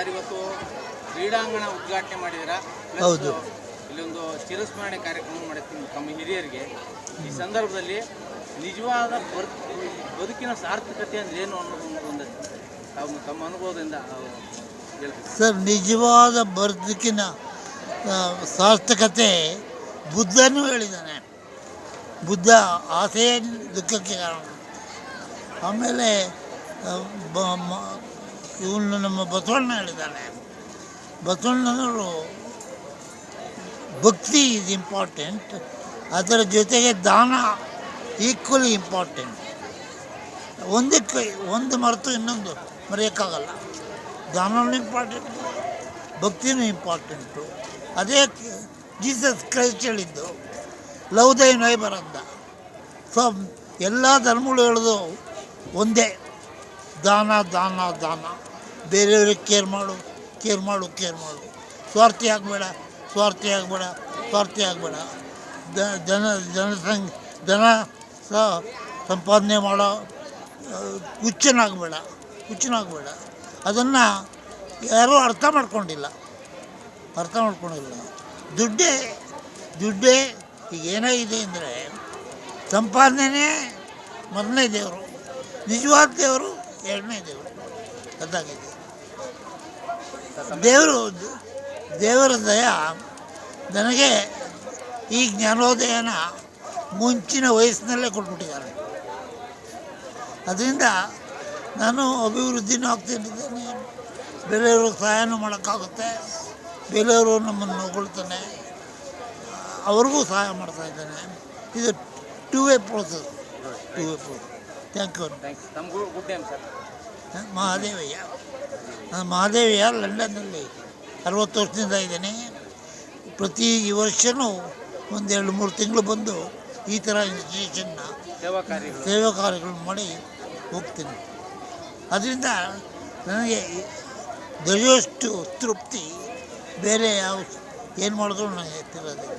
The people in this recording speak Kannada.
ಸರ್ ಇವತ್ತು ಕ್ರೀಡಾಂಗಣ ಉದ್ಘಾಟನೆ ಮಾಡಿದಿರ ಹೌದು. ಇಲ್ಲೊಂದು ಚಿರಸ್ಮರಣೆ ಕಾರ್ಯಕ್ರಮ ಮಾಡಿರ್ತೀನಿ ತಮ್ಮ ಹಿರಿಯರಿಗೆ. ಈ ಸಂದರ್ಭದಲ್ಲಿ ನಿಜವಾದ ಬದುಕಿನ ಸಾರ್ಥಕತೆ ಅಂದ್ರೆ ಏನು ಅನ್ನೋದು ಒಂದು ತಾವು ತಮ್ಮ ಅನುಭವದಿಂದ ಸರ್ ನಿಜವಾದ ಬದುಕಿನ ಸಾರ್ಥಕತೆ ಬುದ್ಧನೂ ಹೇಳಿದ್ದಾನೆ. ಬುದ್ಧ ಆಸೆಯೇ ದುಃಖಕ್ಕೆ ಕಾರಣ. ಆಮೇಲೆ ಇವನು ನಮ್ಮ ಬಸವಣ್ಣ ಹೇಳಿದ್ದಾನೆ. ಬಸವಣ್ಣನವರು ಭಕ್ತಿ ಈಸ್ ಇಂಪಾರ್ಟೆಂಟ್ ಅದರ ಜೊತೆಗೆ ದಾನ ಈಕ್ವಲಿ ಇಂಪಾರ್ಟೆಂಟ್ ಒಂದಕ್ಕೆ ಒಂದು ಮರೆತು ಇನ್ನೊಂದು ಮರೆಯೋಕ್ಕಾಗಲ್ಲ. ದಾನವೂ ಇಂಪಾರ್ಟೆಂಟ್ ಭಕ್ತಿನೂ ಇಂಪಾರ್ಟೆಂಟು ಅದೇ ಜೀಸಸ್ ಕ್ರೈಸ್ಟ್ ಹೇಳಿದ್ದು, ಲವ್ ದೈ ನೈಬರ್ ಅಂತ ಸೊ ಎಲ್ಲ ಧರ್ಮಗಳು ಹೇಳೋದು ಒಂದೇ. ದಾನ ದಾನ ದಾನ. ಬೇರೆಯವ್ರಿಗೆ ಕೇರ್ ಮಾಡು ಕೇರ್ ಮಾಡು ಕೇರ್ ಮಾಡು. ಸ್ವಾರ್ಥಿ ಆಗಬೇಡ ಸ್ವಾರ್ಥಿ ಆಗಬೇಡ ಸ್ವಾರ್ಥಿ ಆಗಬೇಡ. ಜನ ಜನಸಂಘ ಜನ ಸಂಪಾದನೆ ಮಾಡೋ ಹುಚ್ಚನಾಗಬೇಡ ಹುಚ್ಚನಾಗಬೇಡ. ಅದನ್ನು ಯಾರೂ ಅರ್ಥ ಮಾಡ್ಕೊಂಡಿಲ್ಲ. ಅರ್ಥ ಮಾಡ್ಕೊಂಡಿಲ್ಲ. ದುಡ್ಡೇ ದುಡ್ಡೇ ಈಗ ಏನಾಗಿದೆ ಅಂದರೆ ಸಂಪಾದನೆ ಮೊದಲನೇ ದೇವರು. ನಿಜವಾದ ದೇವರು ಎರಡನೇ ದೇವರು. ಅದಾಗಿದೆ. ದೇವರು ದೇವರ ದಯ ನನಗೆ ಈ ಜ್ಞಾನೋದಯನ ಮುಂಚಿನ ವಯಸ್ಸಿನಲ್ಲೇ ಕೊಟ್ಬಿಟ್ಟಿದ್ದಾರೆ. ಅದರಿಂದ ನಾನು ಅಭಿವೃದ್ಧಿನೂ ಆಗ್ತಿದ್ದೇನೆ ಬೇರೆಯವ್ರಿಗೆ ಸಹಾಯನೂ ಮಾಡೋಕ್ಕಾಗುತ್ತೆ. ಬೇರೆಯವರು ನಮ್ಮನ್ನು ಹೊಗಳ್ತಾನೆ ಅವ್ರಿಗೂ ಸಹಾಯ ಮಾಡ್ತಾ ಇದ್ದೇನೆ. ಇದು two way process two way process thank you Mahadevaiah. ನಾನು ಮಹಾದೇವಿಯ ಲಂಡನ್ನಲ್ಲಿ ಅರವತ್ತು ವರ್ಷದಿಂದ ಇದ್ದೀನಿ. ಪ್ರತಿ ವರ್ಷವೂ ಒಂದೆರಡು ಮೂರು ತಿಂಗಳು ಬಂದು ಈ ಥರ ಇನ್ಸ್ಟಿಟ್ಯೂಷನ್ನ ಸೇವಾ ಕಾರ್ಯಗಳು. ಮಾಡಿ ಹೋಗ್ತೀನಿ. ಅದರಿಂದ ನನಗೆ ದೊರೆಯುವಷ್ಟು ತೃಪ್ತಿ ಬೇರೆ ಯಾವ ಏನು ಮಾಡಿದ್ರು ನನಗೆ ತಿರೋದಿಲ್ಲ